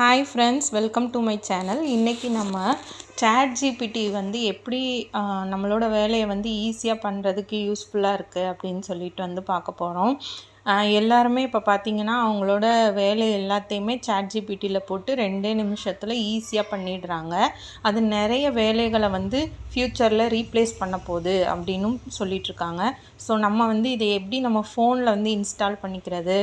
Hi friends welcome to my channel இன்றைக்கி நம்ம chat GPT வந்து எப்படி நம்மளோட வேலையை வந்து ஈஸியாக பண்ணுறதுக்கு யூஸ்ஃபுல்லாக இருக்குது அப்படின்னு சொல்லிட்டு வந்து பார்க்க போகிறோம் எல்லாருமே இப்போ பார்த்தீங்கன்னா அவங்களோட வேலை எல்லாத்தையுமே சேட் ஜிபிடியில் போட்டு ரெண்டே நிமிஷத்தில் ஈஸியாக பண்ணிடுறாங்க. அது நிறைய வேலைகளை வந்து ஃப்யூச்சரில் ரீப்ளேஸ் பண்ண போகுது அப்படின்னும் சொல்லிகிட்ருக்காங்க ஸோ நம்ம வந்து இதை எப்படி நம்ம ஃபோனில் வந்து இன்ஸ்டால் பண்ணிக்கிறது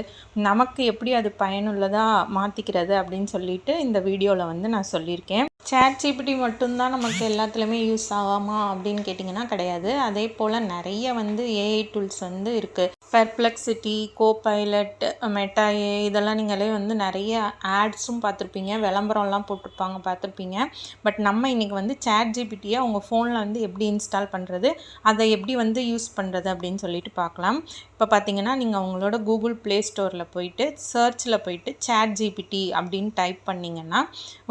நமக்கு எப்படி அது பயனுள்ளதாக மாற்றிக்கிறது அப்படின்னு சொல்லிட்டு இந்த வீடியோவில் வந்து நான் சொல்லியிருக்கேன். சேட் ஜிபிடி மட்டும்தான் நமக்கு எல்லாத்துலேயுமே யூஸ் ஆகாமா அப்படின்னு கேட்டிங்கன்னா கிடையாது. அதே போல் நிறைய வந்து ஏஐ டூல்ஸ் வந்து இருக்குது பெர்ப்ளெக்சிட்டி கோபைலட் மெட்டாஏ இதெல்லாம் நீங்களே வந்து நிறைய ஆட்ஸும் பார்த்துருப்பீங்க. விளம்பரம்லாம் போட்டிருப்பாங்க பார்த்துருப்பீங்க. பட் நம்ம இன்றைக்கி வந்து சேட் ஜிபிடியை உங்கள் ஃபோனில் வந்து எப்படி இன்ஸ்டால் பண்ணுறது அதை எப்படி வந்து யூஸ் பண்ணுறது அப்படின்னு சொல்லிட்டு பார்க்கலாம். இப்போ பார்த்தீங்கன்னா நீங்கள் உங்களோட கூகுள் ப்ளே ஸ்டோரில் போயிட்டு சர்ச்சில் போயிட்டு சேட் ஜிபிடி அப்படின்னு டைப் பண்ணிங்கன்னா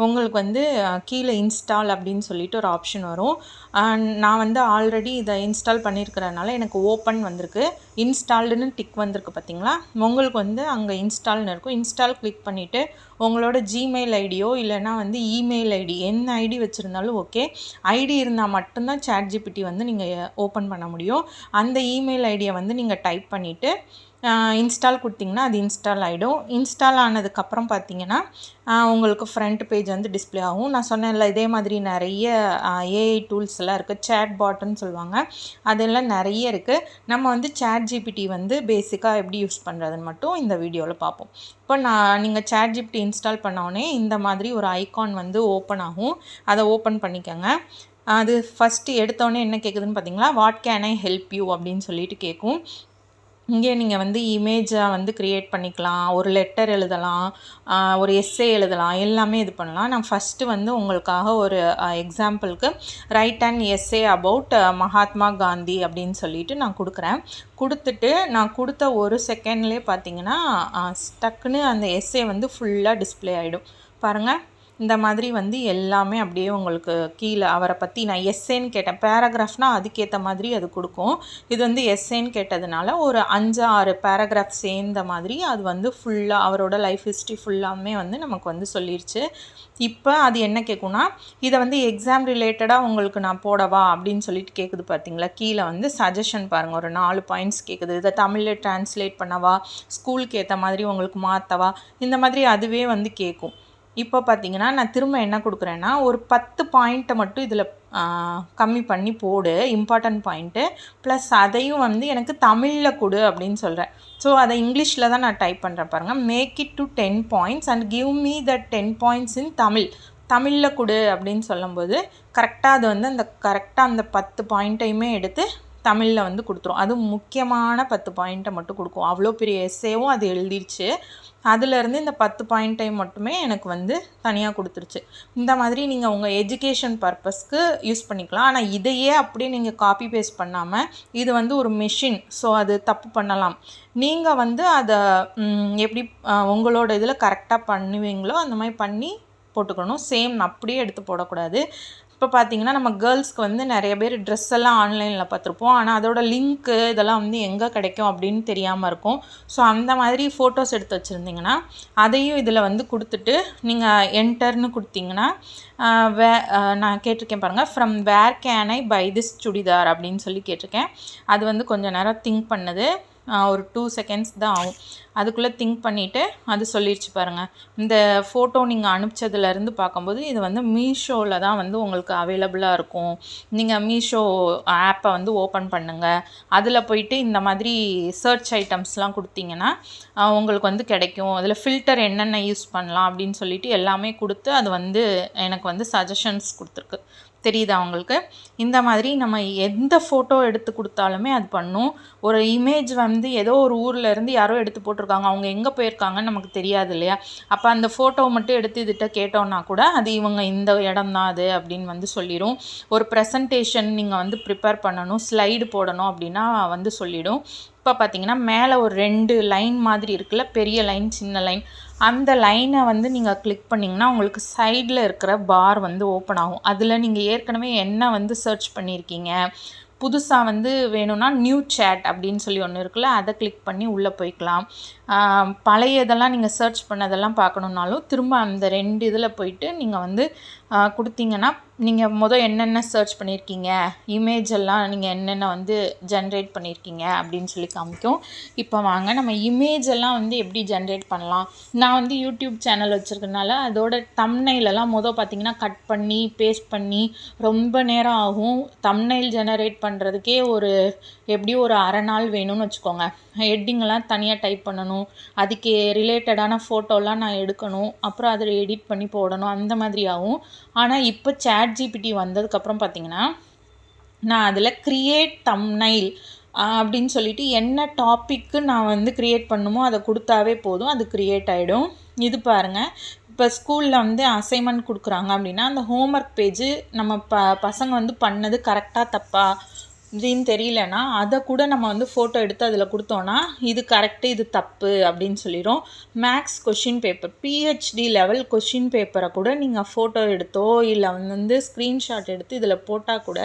உங்களுக்கு வந்து கீழே இன்ஸ்டால் அப்படின்னு சொல்லிட்டு ஒரு ஆப்ஷன் வரும். அண்ட் நான் வந்து ஆல்ரெடி இதை இன்ஸ்டால் பண்ணியிருக்கிறதுனால எனக்கு ஓப்பன் வந்திருக்கு. இன்ஸ்டால்டுன்னு டிக் வந்திருக்கு பார்த்தீங்களா உங்களுக்கு வந்து அங்கே இன்ஸ்டால்னு இருக்கும். இன்ஸ்டால் கிளிக் பண்ணிவிட்டு உங்களோட ஜிமெயில் ஐடியோ இல்லைன்னா வந்து இமெயில் ஐடி என்ன ஐடி வச்சுருந்தாலும் ஓகே ஐடி இருந்தால் மட்டும்தான் சேட் ஜிபிடி வந்து நீங்கள் ஓப்பன் பண்ண முடியும். அந்த இமெயில் ஐடியை வந்து நீங்கள் டைப் பண்ணிவிட்டு இன்ஸ்டால் கொடுத்தீங்கன்னா அது இன்ஸ்டால் ஆகிடும் இன்ஸ்டால் ஆனதுக்கப்புறம் பார்த்தீங்கன்னா உங்களுக்கு ஃப்ரண்ட் பேஜ் வந்து டிஸ்ப்ளே ஆகும். நான் சொன்னேன்ல இதே மாதிரி நிறைய ஏஐ டூல்ஸ் எல்லாம் இருக்குது சேட் பாட்டுன்னு சொல்லுவாங்க. அதெல்லாம் நிறைய இருக்குது நம்ம வந்து சேட் ஜிபிடி வந்து பேசிக்காக எப்படி யூஸ் பண்ணுறதுன்னு மட்டும் இந்த வீடியோவில் பார்ப்போம். இப்போ நான் நீங்கள் சேட் ஜிபிடி இன்ஸ்டால் பண்ணோடனே இந்த மாதிரி ஒரு ஐகான் வந்து ஓப்பன் ஆகும். அதை ஓப்பன் பண்ணிக்கோங்க. அது ஃபஸ்ட்டு எடுத்தோடனே என்ன கேட்குதுன்னு பார்த்தீங்களா? What can I help you அப்படின்னு சொல்லிட்டு கேட்கும் இங்கே நீங்கள் வந்து இமேஜாக வந்து க்ரியேட் பண்ணிக்கலாம் ஒரு லெட்டர் எழுதலாம் ஒரு எஸ்ஸே எழுதலாம் எல்லாமே இது பண்ணலாம். நான் ஃபஸ்ட்டு வந்து உங்களுக்காக ஒரு எக்ஸாம்பிளுக்கு write and essay about Mahatma Gandhi அப்படின்னு சொல்லிட்டு நான் கொடுக்குறேன். கொடுத்துட்டு நான் கொடுத்த ஒரு செகண்ட்லேயே பார்த்தீங்கன்னா ஸ்டக்குன்னு அந்த எஸ்ஸே வந்து ஃபுல்லாக டிஸ்ப்ளே ஆகிடும் பாருங்கள் இந்த மாதிரி வந்து எல்லாமே அப்படியே உங்களுக்கு கீழே அவரை பற்றி நான் எஸ்ஏன்னு கேட்டேன். பேராகிராஃப்னால் அதுக்கேற்ற மாதிரி அது கொடுக்கும். இது வந்து எஸ்ஏன்னு கேட்டதுனால ஒரு அஞ்சு ஆறு பேராகிராஃப் சேர்ந்த மாதிரி அது வந்து ஃபுல்லாக அவரோட லைஃப் ஹிஸ்ட்ரி ஃபுல்லாமே வந்து நமக்கு வந்து சொல்லிடுச்சு இப்போ அது என்ன கேட்கும்னா இதை வந்து எக்ஸாம் ரிலேட்டடாக உங்களுக்கு நான் போடவா அப்படின்னு சொல்லிட்டு கேட்குது பார்த்தீங்களா கீழே வந்து சஜஷன் பாருங்கள் ஒரு நாலு பாயிண்ட்ஸ் கேட்குது இதை தமிழில் டிரான்ஸ்லேட் பண்ணவா? ஸ்கூலுக்கு ஏற்ற மாதிரி உங்களுக்கு மாற்றவா இந்த மாதிரி அதுவே வந்து கேட்கும் இப்போ பார்த்தீங்கன்னா நான் திரும்ப என்ன கொடுக்குறேன்னா ஒரு பத்து பாயிண்ட்டை மட்டும் இதில் கம்மி பண்ணி போடு இம்பார்ட்டன்ட் பாயிண்ட்டு ப்ளஸ் அதையும் வந்து எனக்கு தமிழில் கொடு அப்படின்னு சொல்கிறேன் ஸோ அதை இங்கிலீஷில் தான் நான் டைப் பண்ணுறேன் பாருங்கள் make it to ten points and give me the ten points in Tamil. தமிழில் கொடு அப்படின்னு சொல்லும்போது கரெக்டாக அது வந்து அந்த கரெக்டாக அந்த பத்து பாயிண்ட்டையுமே எடுத்து தமிழில் வந்து கொடுத்துரும். அது முக்கியமான பத்து பாயிண்ட்டை மட்டும் கொடுக்கும். அவ்வளோ பெரிய எஸ்ஸேவும் அது எழுதிருச்சு. அதுலேருந்து இந்த பத்து பாயிண்ட்டை மட்டுமே எனக்கு வந்து தனியாக கொடுத்துருச்சு. இந்த மாதிரி நீங்கள் உங்கள் எஜுகேஷன் பர்பஸ்க்கு யூஸ் பண்ணிக்கலாம். ஆனால் இதையே அப்படியே நீங்கள் காப்பி பேஸ்ட் பண்ணாமல் இது வந்து ஒரு மிஷின் ஸோ அது தப்பு பண்ணலாம். நீங்கள் வந்து அதை எப்படி உங்களோட இதில் கரெக்டாக பண்ணுவீங்களோ அந்த மாதிரி பண்ணி போட்டுக்கணும். சேம் அப்படியே எடுத்து போடக்கூடாது. இப்போ பார்த்தீங்கன்னா நம்ம கேர்ள்ஸ்க்கு வந்து நிறைய பேர் ட்ரெஸ் எல்லாம் ஆன்லைனில் பார்த்துருப்போம் ஆனால் அதோட லிங்க்கு இதெல்லாம் வந்து எங்கே கிடைக்கும் அப்படின்னு தெரியாமல் இருக்கும். ஸோ அந்த மாதிரி ஃபோட்டோஸ் எடுத்து வச்சுருந்தீங்கன்னா அதையும் இதில் வந்து கொடுத்துட்டு நீங்கள் என்டர்னு கொடுத்தீங்கன்னா வே நான் கேட்டிருக்கேன் பாருங்கள் from where can I buy this churidar? அப்படின்னு சொல்லி கேட்டிருக்கேன். அது வந்து கொஞ்சம் நேரம் திங்க் பண்ணுது. ஒரு டூ செகண்ட்ஸ் தான் ஆகும். அதுக்குள்ளே திங்க் பண்ணிவிட்டு அது சொல்லிடுச்சு பாருங்கள் இந்த ஃபோட்டோ நீங்கள் அனுப்பிச்சதுலேருந்து பார்க்கும்போது இது வந்து மீஷோவில் தான் வந்து உங்களுக்கு அவைலபிளாக இருக்கும். நீங்கள் மீஷோ ஆப்பை வந்து ஓப்பன் பண்ணுங்கள் அதில் போயிட்டு இந்த மாதிரி சர்ச் ஐட்டம்ஸ்லாம் கொடுத்தீங்கன்னா உங்களுக்கு வந்து கிடைக்கும். அதில் ஃபில்டர் என்னென்ன யூஸ் பண்ணலாம் அப்படின்னு சொல்லிட்டு எல்லாமே கொடுத்து அது வந்து எனக்கு வந்து சஜஷன்ஸ் கொடுத்துருக்கு. தெரியுதா அவங்களுக்கு இந்த மாதிரி நம்ம எந்த ஃபோட்டோ எடுத்து கொடுத்தாலுமே அது பண்ணும். ஒரு இமேஜ் வந்து ஏதோ ஒரு ஊரில் இருந்து யாரோ எடுத்து போட்டிருக்காங்க. அவங்க எங்கே போயிருக்காங்கன்னு நமக்கு தெரியாது இல்லையா? அப்போ அந்த ஃபோட்டோவை மட்டும் எடுத்து இதுகிட்ட கேட்டோம்னா கூட அது இவங்க இந்த இடம் தான் அது அப்படின்னு வந்து சொல்லிடும் ஒரு ப்ரெசன்டேஷன் நீங்கள் வந்து ப்ரிப்பேர் பண்ணணும். ஸ்லைடு போடணும் அப்படின்னா வந்து சொல்லிடும். இப்போ பார்த்தீங்கன்னா மேலே ஒரு ரெண்டு லைன் மாதிரி இருக்குல்ல பெரிய லைன் சின்ன லைன் அந்த லைனை வந்து நீங்கள் கிளிக் பண்ணிங்கன்னா உங்களுக்கு சைடில் இருக்கிற பார் வந்து ஓப்பன் ஆகும். அதில் நீங்கள் ஏற்கனவே என்ன வந்து சர்ச் பண்ணியிருக்கீங்க புதுசாக வந்து வேணும்னா நியூ சேட் அப்படின்னு சொல்லி ஒன்று இருக்குல்ல அதை கிளிக் பண்ணி உள்ளே போய்க்கலாம். பழைய இதெல்லாம் நீங்கள் சர்ச் பண்ணதெல்லாம் பார்க்கணுன்னாலும் திரும்ப அந்த ரெண்டு இதில் போயிட்டு நீங்கள் வந்து கொடுத்தீங்கன்னா நீங்கள் மொதல் என்னென்ன சர்ச் பண்ணியிருக்கீங்க இமேஜ் எல்லாம் நீங்கள் என்னென்ன வந்து ஜென்ரேட் பண்ணியிருக்கீங்க அப்படின்னு சொல்லி காமிக்கும். இப்போ வாங்க நம்ம இமேஜ் எல்லாம் வந்து எப்படி ஜென்ரேட் பண்ணலாம்? நான் வந்து யூடியூப் சேனல் வச்சுருக்கனால அதோட தம்னைலெல்லாம் மொதல் பார்த்தீங்கன்னா கட் பண்ணி பேஸ்ட் பண்ணி ரொம்ப நேரம் ஆகும். தம்னைல் ஜெனரேட் பண்ணுறதுக்கே ஒரு எப்படியும் ஒரு அரை நாள் வேணும்னு வச்சுக்கோங்க. ஹெட்டிங்கெல்லாம் தனியாக டைப் பண்ணணும். அதுக்கு ரிலேட்டடான ஃபோட்டோலாம் நான் எடுக்கணும். அப்புறம் அதில் எடிட் பண்ணி போடணும். அந்த மாதிரி ஆகும் ஆனால் இப்போ சேட் ஜிபிடி வந்ததுக்கப்புறம் பார்த்தீங்கன்னா நான் அதில் க்ரியேட் தம்னைல் அப்படின்னு சொல்லிட்டு என்ன டாப்பிக்கு நான் வந்து க்ரியேட் பண்ணுமோ அதை கொடுத்தாவே போதும். அது க்ரியேட் ஆகிடும் இது பாருங்கள் இப்போ ஸ்கூலில் வந்து அசைன்மெண்ட் கொடுக்குறாங்க அப்படின்னா அந்த ஹோம்ஒர்க் பேஜு நம்ம ப பசங்க வந்து பண்ணது கரெக்டாக தப்பா? அப்படின்னு தெரியலனா அதை கூட நம்ம வந்து ஃபோட்டோ எடுத்து அதில் கொடுத்தோன்னா இது கரெக்டு இது தப்பு அப்படின்னு சொல்லிடும் maths question paper PhD level question பேப்பரை கூட நீங்கள் ஃபோட்டோ எடுத்தோ இல்லை வந்து ஸ்க்ரீன்ஷாட் எடுத்து இதில் போட்டால் கூட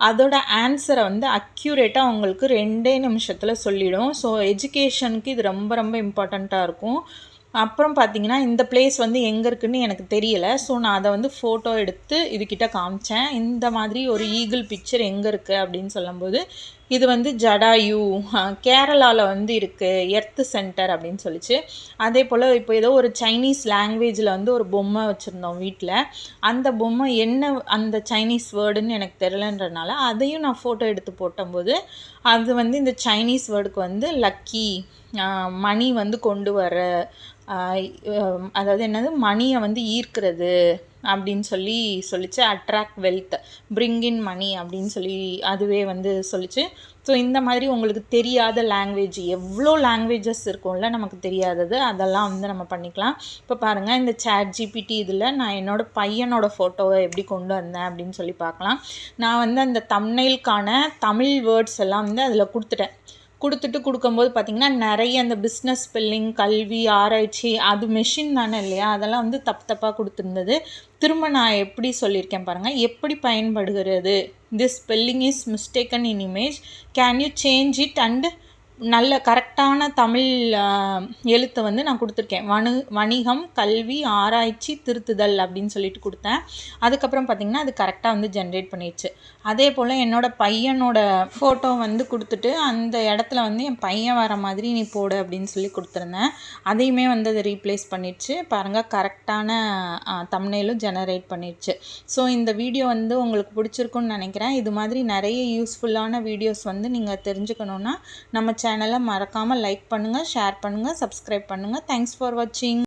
அதோட ஆன்சரை வந்து அக்யூரேட்டாக உங்களுக்கு ரெண்டே நிமிஷத்தில் சொல்லிடும். ஸோ எஜுகேஷனுக்கு இது ரொம்ப ரொம்ப இம்பார்ட்டண்ட்டாக இருக்கும். அப்புறம் பார்த்தீங்கன்னா இந்த பிளேஸ் வந்து எங்கே இருக்குன்னு எனக்கு தெரியலை. ஸோ நான் அதை வந்து ஃபோட்டோ எடுத்து இதுக்கிட்ட காமிச்சேன். இந்த மாதிரி ஒரு ஈகிள் பிக்சர் எங்கே இருக்குது அப்படின்னு சொல்லும்போது இது வந்து ஜடாயு கேரளாவில் வந்து இருக்குது எர்த்து சென்டர் அப்படின்னு சொல்லிச்சு. அதே போல் இப்போ ஏதோ ஒரு சைனீஸ் லாங்குவேஜில் வந்து ஒரு பொம்மை வச்சுருந்தோம் வீட்டில் அந்த பொம்மை என்ன அந்த சைனீஸ் வேர்டுன்னு எனக்கு தெரிலன்றனால அதையும் நான் ஃபோட்டோ எடுத்து போட்டபோது அது வந்து இந்த சைனீஸ் வேர்டுக்கு வந்து லக்கி மணி வந்து கொண்டு வர அதாவது என்னது? மணியை வந்து ஈர்க்கிறது அப்படின்னு சொல்லி சொல்லிச்சு. Attract wealth bring in money அப்படின்னு சொல்லி அதுவே வந்து சொல்லிச்சு. ஸோ இந்த மாதிரி உங்களுக்கு தெரியாத லாங்குவேஜ் எவ்வளோ லாங்குவேஜஸ் இருக்கும்ல நமக்கு தெரியாதது அதெல்லாம் வந்து நம்ம பண்ணிக்கலாம். இப்போ பாருங்கள் இந்த சேட் ஜிபிடி இதில் நான் என்னோடய பையனோட ஃபோட்டோவை எப்படி கொண்டு வந்தேன் அப்படின்னு சொல்லி பார்க்கலாம். நான் வந்து அந்த தம்னைல்கான தமிழ் வேர்ட்ஸ் எல்லாம் வந்து அதில் கொடுத்துட்டேன். கொடுத்துட்டு கொடுக்கும்போது பார்த்திங்கன்னா நிறைய அந்த பிஸ்னஸ் ஸ்பெல்லிங் கல்வி ஆராய்ச்சி அது மெஷின் தானே இல்லையா? அதெல்லாம் வந்து தப்பு தப்பாக கொடுத்துருந்தது. திரும்ப நான் எப்படி சொல்லியிருக்கேன் பாருங்கள் எப்படி பயன்படுகிறது? This spelling is mistaken in image can you change it and நல்ல கரெக்டான தமிழ் எழுத்தை வந்து நான் கொடுத்துருக்கேன். வணு வணிகம் கல்வி ஆராய்ச்சி திருத்துதல் அப்படின்னு சொல்லிட்டு கொடுத்தேன். அதுக்கப்புறம் பார்த்திங்கன்னா அது கரெக்டாக வந்து ஜென்ரேட் பண்ணிடுச்சு. அதே போல் என்னோடய பையனோட ஃபோட்டோ வந்து கொடுத்துட்டு அந்த இடத்துல வந்து என் பையன் வர மாதிரி நீ போடு அப்படின்னு சொல்லி கொடுத்துருந்தேன். அதையுமே வந்து அதை ரீப்ளேஸ் பண்ணிடுச்சு. பாருங்கள் கரெக்டான தம்னேலும் ஜெனரேட் பண்ணிடுச்சு. ஸோ இந்த வீடியோ வந்து உங்களுக்கு பிடிச்சிருக்குன்னு நினைக்கிறேன். இது மாதிரி நிறைய யூஸ்ஃபுல்லான வீடியோஸ் வந்து நீங்கள் தெரிஞ்சுக்கணுன்னா நம்ம சேனலை மறக்காமல் லைக் பண்ணுங்கள் ஷேர் பண்ணுங்கள் சப்ஸ்கிரைப் பண்ணுங்கள் தேங்க்ஸ் ஃபார் வாட்சிங்